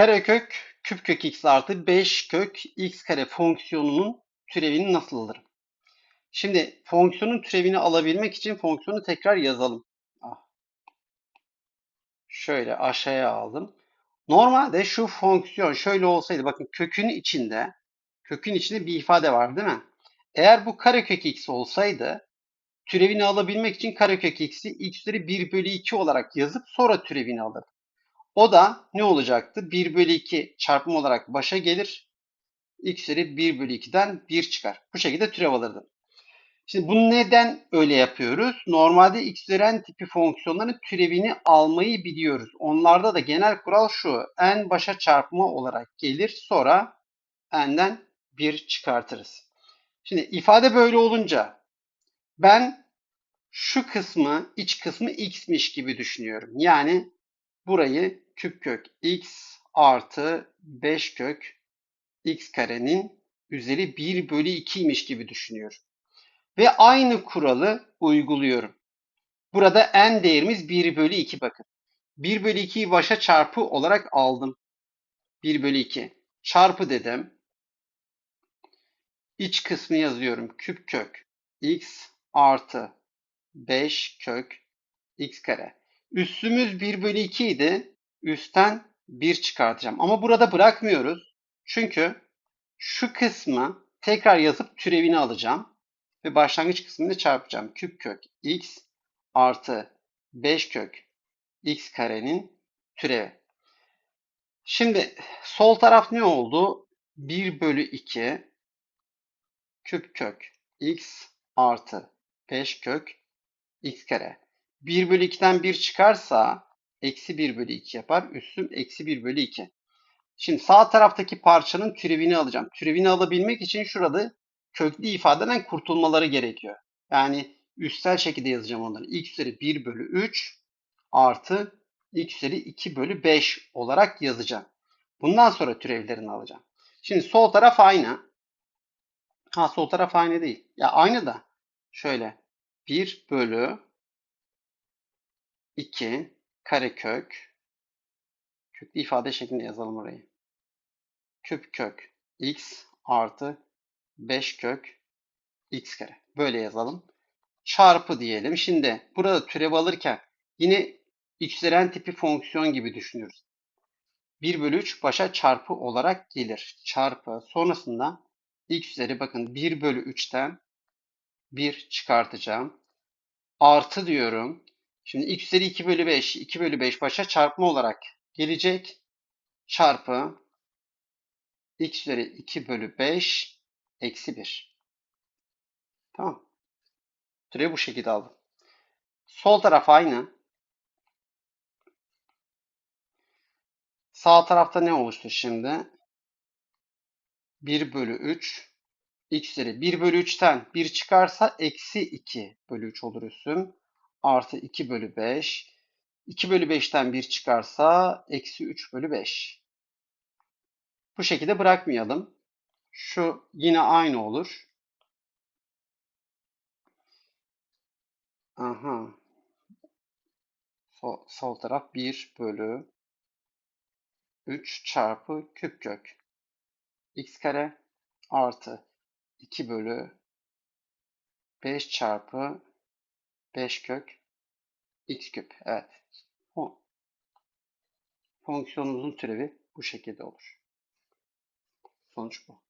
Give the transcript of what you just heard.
Karekök küp kök x artı 5 kök x kare fonksiyonunun türevini nasıl alırım? Şimdi fonksiyonun türevini alabilmek için fonksiyonu tekrar yazalım. Ah. Şöyle aşağıya aldım. Normalde şu fonksiyon şöyle olsaydı bakın kökün içinde kökün içinde bir ifade var değil mi? Eğer bu karekök x olsaydı türevini alabilmek için karekök x'i x üzeri 1 bölü 2 olarak yazıp sonra türevini alırdım. O da ne olacaktı? 1 bölü 2 çarpım olarak başa gelir. x üzeri 1 bölü 2'den 1 çıkar. Bu şekilde türev alırdım. Şimdi bunu neden öyle yapıyoruz? Normalde x üzeri n tipi fonksiyonların türevini almayı biliyoruz. Onlarda da genel kural şu. n başa çarpma olarak gelir. Sonra n'den 1 çıkartırız. Şimdi ifade böyle olunca ben şu kısmı, iç kısmı x'miş gibi düşünüyorum. Yani burayı küp kök x artı 5 kök x karenin üzeri 1 bölü 2'ymiş gibi düşünüyorum. Ve aynı kuralı uyguluyorum. Burada n değerimiz 1 bölü 2 bakın. 1 bölü 2'yi başa çarpı olarak aldım. 1 bölü 2 çarpı dedim. İç kısmı yazıyorum. Küp kök x artı 5 kök x kare. Üstümüz 1 bölü 2 idi. Üstten 1 çıkartacağım. Ama burada bırakmıyoruz. Çünkü şu kısmı tekrar yazıp türevini alacağım. Ve başlangıç kısmını çarpacağım. Küp kök x artı 5 kök x karenin türevi. Şimdi sol taraf ne oldu? 1 bölü 2 küp kök x artı 5 kök x kare. 1 bölü 2'den 1 çıkarsa eksi 1 bölü 2 yapar. Üstüm eksi 1 bölü 2. Şimdi sağ taraftaki parçanın türevini alacağım. Türevini alabilmek için şurada köklü ifadeden kurtulmaları gerekiyor. Yani üstel şekilde yazacağım onları. x üzeri 1 bölü 3 artı x üzeri 2 bölü 5 olarak yazacağım. Bundan sonra türevlerini alacağım. Şimdi sol taraf aynı. Ha sol taraf aynı değil. Ya aynı da şöyle 1 bölü 2 karekök köklü ifade şeklinde yazalım orayı. Küp kök x artı 5 kök x kare. Böyle yazalım. Çarpı diyelim. Şimdi burada türev alırken yine x üzeri n tipi fonksiyon gibi düşünüyoruz. 1 bölü 3 başa çarpı olarak gelir. Çarpı sonrasında x üzeri bakın 1 bölü 3'ten 1 çıkartacağım. Artı diyorum. Şimdi x üzeri 2 bölü 5. 2 bölü 5 başa çarpma olarak gelecek. Çarpı x üzeri 2 bölü 5 eksi 1. Tamam. Türevi bu şekilde aldım. Sol taraf aynı. Sağ tarafta ne oluştu şimdi? 1 bölü 3 x üzeri 1 bölü 3'ten 1 çıkarsa eksi 2 bölü 3 olur üstüm. Artı 2 bölü 5. 2 bölü 5'ten 1 çıkarsa eksi 3 bölü 5. Bu şekilde bırakmayalım. Şu yine aynı olur. Aha. Sol, sol taraf 1 bölü 3 çarpı küp kök x kare artı 2 bölü 5 çarpı 5 kök x küp. Evet. Fonksiyonumuzun türevi bu şekilde olur. Sonuç bu.